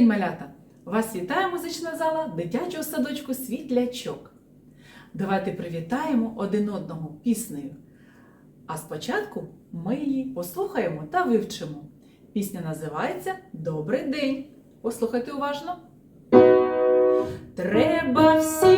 день, малята! Вас вітає музична зала дитячого садочку Світлячок. Давайте привітаємо один одного піснею. А спочатку ми її послухаємо та вивчимо. Пісня називається Добрий день. Послухайте уважно. Треба всім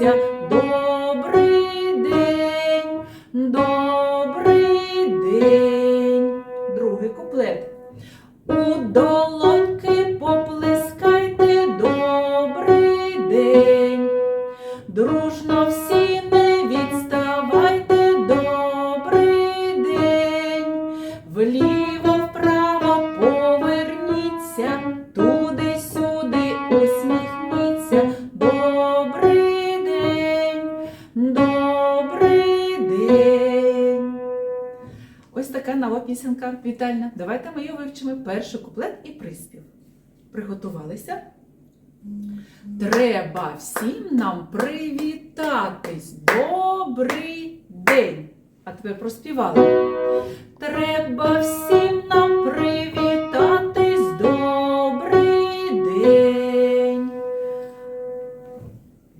усміхніться. Добрий день, добрий день. Другий куплет. У долоньки поплескайте добрий день. Дружно всі не відставайте добрий день. Пісенка вітальна. Давайте ми її вивчимо перший куплет і приспів. Приготувалися? Треба всім нам привітатись. Добрий день. А тепер проспівали. Треба всім нам привітатись. Добрий день.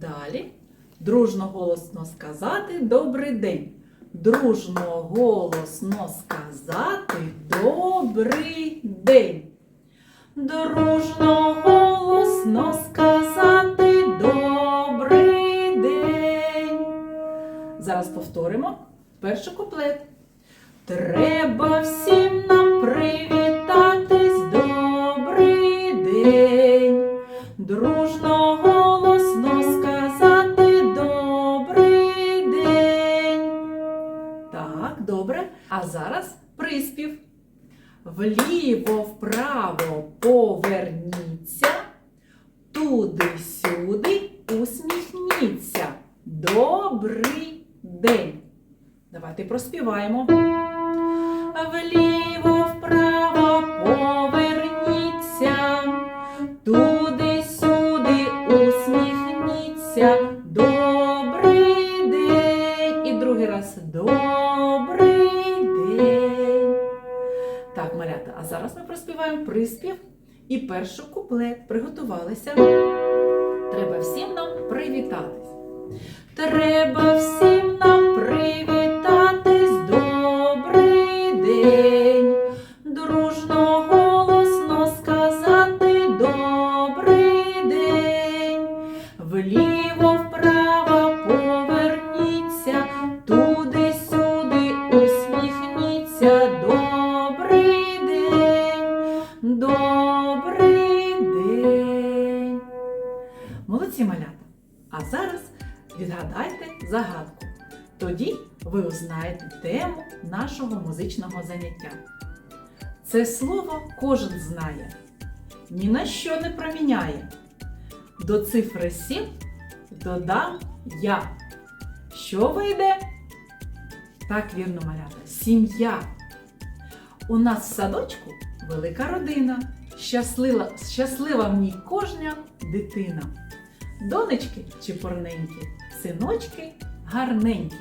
Далі. Дружно голосно сказати добрий день. Дружно голосно сказати добрий день. Дружно голосно сказати добрий день. Зараз повторимо перший куплет. Треба всім нам привітатись добрий день. Дружно день. Давайте проспіваємо. Вліво вправо поверніться, туди-сюди усміхніться. Добрий день. І другий раз добрий день. Так, малята, а зараз ми проспіваємо приспів і перший куплет. Приготувалися. Треба всім нам привітатись. Треба всім нам привітатись. Нашого музичного заняття. Це слово кожен знає, ні на що не проміняє. До цифри 7 додам я. Що вийде? Так, вірно, малята, сім'я. У нас в садочку велика родина. Щаслива, щаслива в ній кожна дитина. Донечки чепурненькі, синочки гарненькі.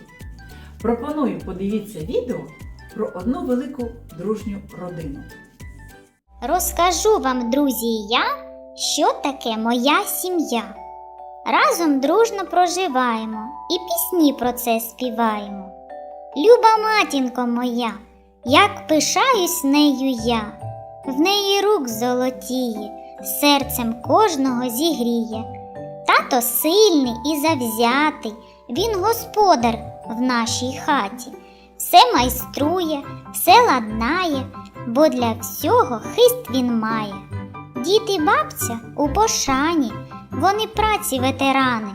Пропоную подивіться відео про одну велику дружню родину. Розкажу вам, друзі, я, що таке моя сім'я. Разом дружно проживаємо і пісні про це співаємо. Люба матінко моя, як пишаюсь нею я, в неї рук золотіє, серцем кожного зігріє. Тато сильний і завзятий, він господар в нашій хаті, все майструє, все ладнає, бо для всього хист він має. Дід і бабця у пошані, вони праці ветерани,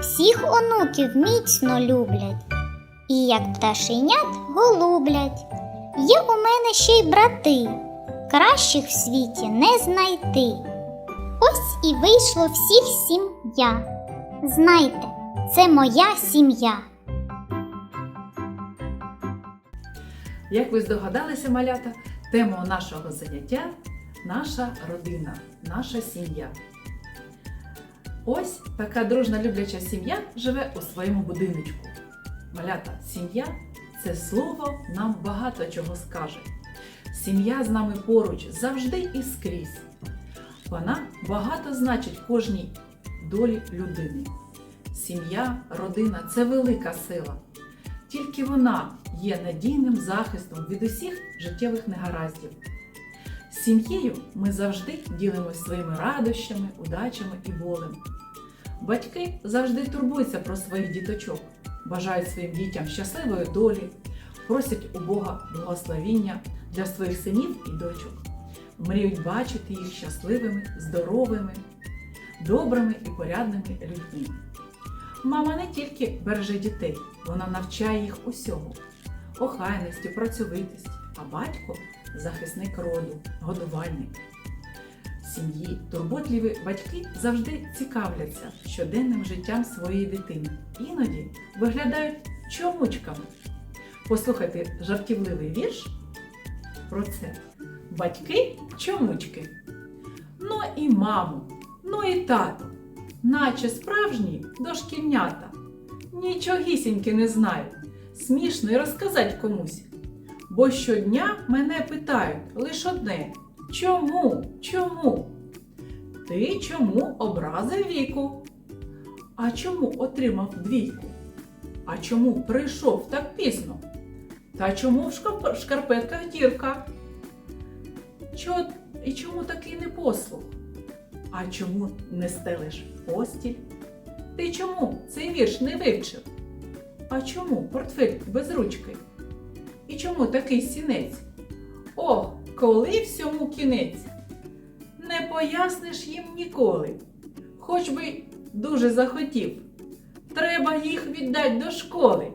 всіх онуків міцно люблять, і як пташенят голублять. Є у мене ще й брати, кращих в світі не знайти. Ось і вийшло всіх сім я. Знайте, це моя сім'я. Як ви здогадалися, малята, Тема нашого заняття наша родина, наша сім'я. Ось така дружна любляча сім'я живе у своєму будиночку. Малята, сім'я це слово нам багато чого скаже. Сім'я з нами поруч завжди і скрізь. Вона багато значить кожній долі людини. Сім'я, родина це велика сила. Тільки вона є надійним захистом від усіх життєвих негараздів. З сім'єю ми завжди ділимося своїми радощами, удачами і болем. Батьки завжди турбуються про своїх діточок, бажають своїм дітям щасливої долі, просять у Бога благословіння для своїх синів і дочок, мріють бачити їх щасливими, здоровими, добрими і порядними людьми. Мама не тільки береже дітей, вона навчає їх усього охайності, працьовитості, а батько захисник роду, годувальник. Сім'ї турботливі батьки завжди цікавляться щоденним життям своєї дитини. Іноді виглядають чомучками. Послухайте жартівливий вірш про це. Батьки чомучки. Ну і маму, ну і тато, наче справжні дошкільнята. Нічогісіньки не знають. Смішно й розказать комусь. Бо щодня мене питають лише одне: чому? Чому? Ти чому образив віку? А чому отримав двійку? А чому прийшов так пізно? Та чому в шкарпетках дірка? Чо... І чому такий непослух? А чому не стелиш постіль? Ти чому цей вірш не вивчив? А чому портфель без ручки? І чому такий сінець? Ох, коли всьому кінець? Не поясниш їм ніколи, хоч би дуже захотів. Треба їх віддать до школи.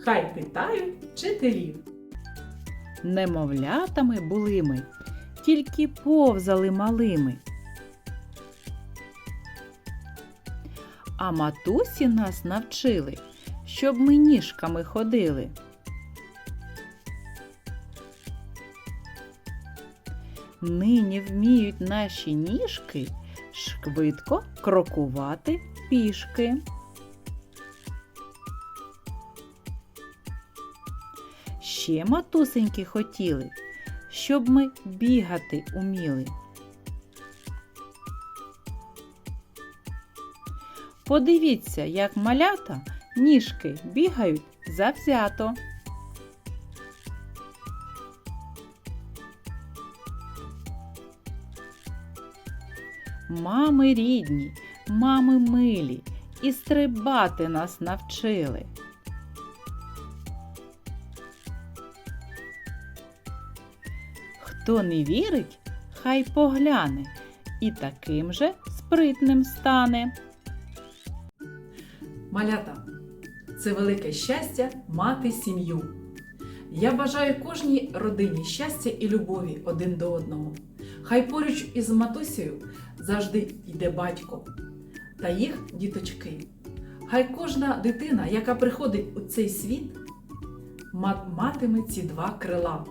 Хай питають вчителів. Немовлятами були ми, тільки повзали малими. А матусі нас навчили, щоб ми ніжками ходили. Нині вміють наші ніжки швидко крокувати пішки. Ще матусеньки хотіли, щоб ми бігати уміли. Подивіться, як малята ніжки бігають завзято. Мами рідні, мами милі, і стрибати нас навчили. Хто не вірить, хай погляне, і таким же спритним стане. Малята, це велике щастя мати сім'ю. Я бажаю кожній родині щастя і любові один до одного. Хай поруч із матусею завжди йде батько та їх діточки. Хай кожна дитина, яка приходить у цей світ, матиме ці два крила.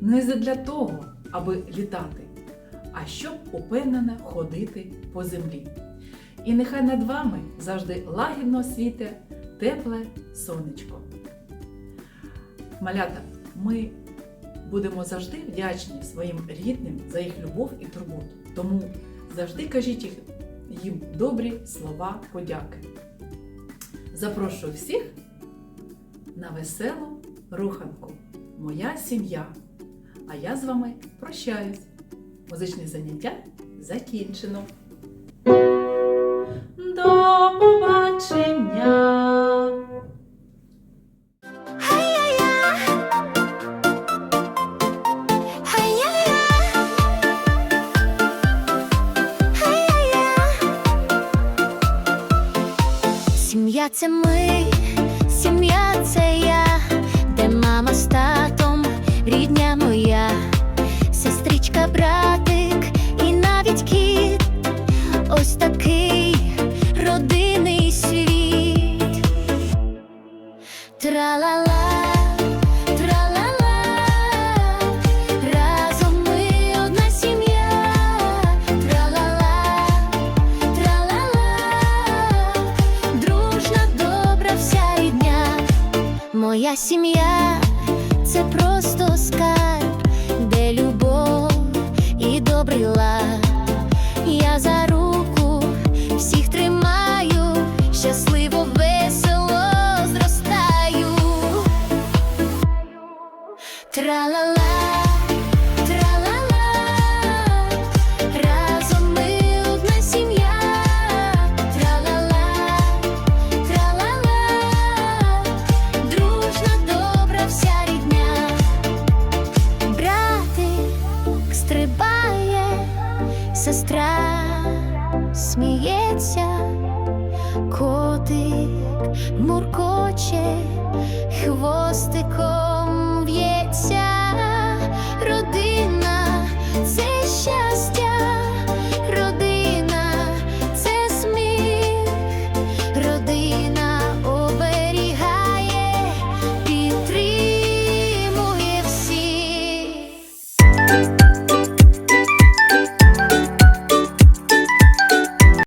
Не задля того, аби літати, а щоб упевнено ходити по землі. І нехай над вами завжди лагідно світе тепле сонечко. Малята, ми будемо завжди вдячні своїм рідним за їх любов і турботу. Тому завжди кажіть їм добрі слова подяки. Запрошую всіх на веселу руханку. Моя сім'я. А я з вами прощаюсь. Музичне заняття закінчено. До побачення! Це ми, сім'я це я, де мама з татом, рідня моя, сестричка, братик і навіть кіт. Ось такий родинний світ. Тра-ла-ла, Сім'я це просто скарб, де любов і добрий лад.